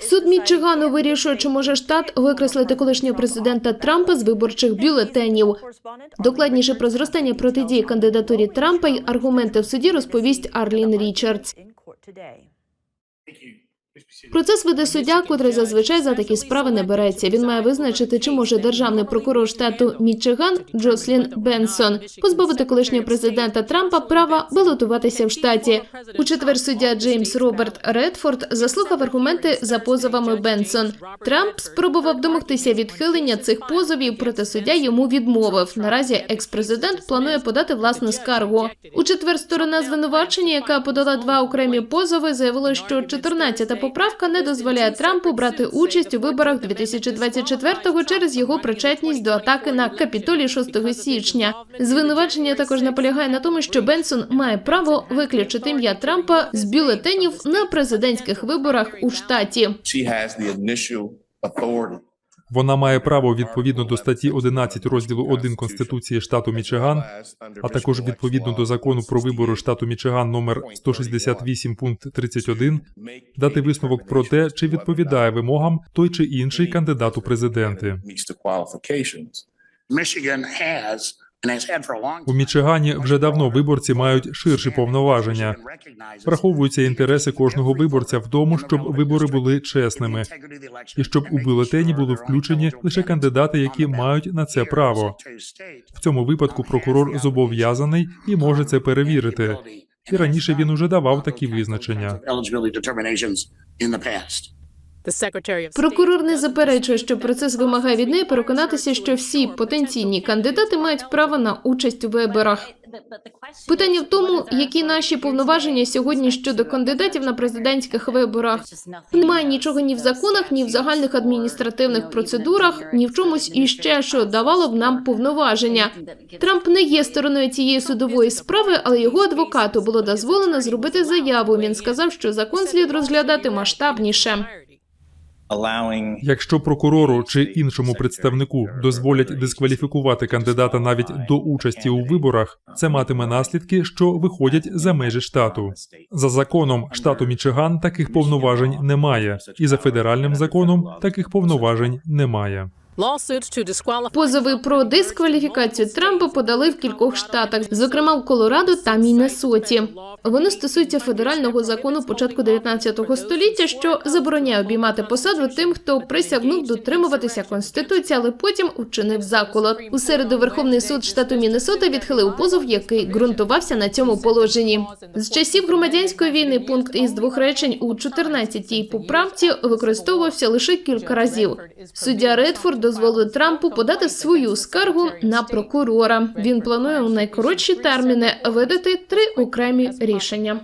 Суд Мічигану вирішує, чи може штат викреслити колишнього президента Трампа з виборчих бюлетенів. Докладніше про зростання протидії кандидатурі Трампа й аргументи в суді розповість Арлін Річардс. Процес веде суддя, котрий зазвичай за такі справи не береться. Він має визначити, чи може державний прокурор штату Мічиган Джослін Бенсон позбавити колишнього президента Трампа права балотуватися в штаті. У четвер суддя Джеймс Роберт Редфорд заслухав аргументи за позовами Бенсон. Трамп спробував домогтися відхилення цих позовів, проте суддя йому відмовив. Наразі екс-президент планує подати власну скаргу. У четвер сторона звинувачення, яка подала два окремі позови, заявила, що 14-та поправка не дозволяє Трампу брати участь у виборах 2024-го через його причетність до атаки на Капітолій 6 січня. Звинувачення також наполягає на тому, що Бенсон має право виключити ім'я Трампа з бюлетенів на президентських виборах у штаті. Вона має право відповідно до статті 11 розділу 1 Конституції штату Мічиган, а також відповідно до закону про вибори штату Мічиган номер 168 пункт 31, дати висновок про те, чи відповідає вимогам той чи інший кандидат у президенти. У Мічигані вже давно виборці мають ширші повноваження. Враховуються інтереси кожного виборця в тому, щоб вибори були чесними, і щоб у бюлетені були включені лише кандидати, які мають на це право. В цьому випадку прокурор зобов'язаний і може це перевірити. І раніше він уже давав такі визначення. Прокурор не заперечує, що процес вимагає від неї переконатися, що всі потенційні кандидати мають право на участь у виборах. Питання в тому, які наші повноваження сьогодні щодо кандидатів на президентських виборах. Немає нічого ні в законах, ні в загальних адміністративних процедурах, ні в чомусь іще, що давало б нам повноваження. Трамп не є стороною цієї судової справи, але його адвокату було дозволено зробити заяву. Він сказав, що закон слід розглядати масштабніше. Якщо прокурору чи іншому представнику дозволять дискваліфікувати кандидата навіть до участі у виборах, це матиме наслідки, що виходять за межі штату. За законом штату Мічиган таких повноважень немає, і за федеральним законом таких повноважень немає. Позови про дискваліфікацію Трампа подали в кількох штатах, зокрема в Колорадо та Міннесоті. Вони стосуються федерального закону початку 19 століття, що забороняє обіймати посаду тим, хто присягнув дотримуватися конституції, але потім учинив заколот. У середу Верховний суд штату Міннесота відхилив позов, який ґрунтувався на цьому положенні. З часів громадянської війни пункт із двох речень у 14-й поправці використовувався лише кілька разів. Суддя Редфорд дозволив Трампу подати свою скаргу на прокурора. Він планує у найкоротші терміни видати три окремі рішення.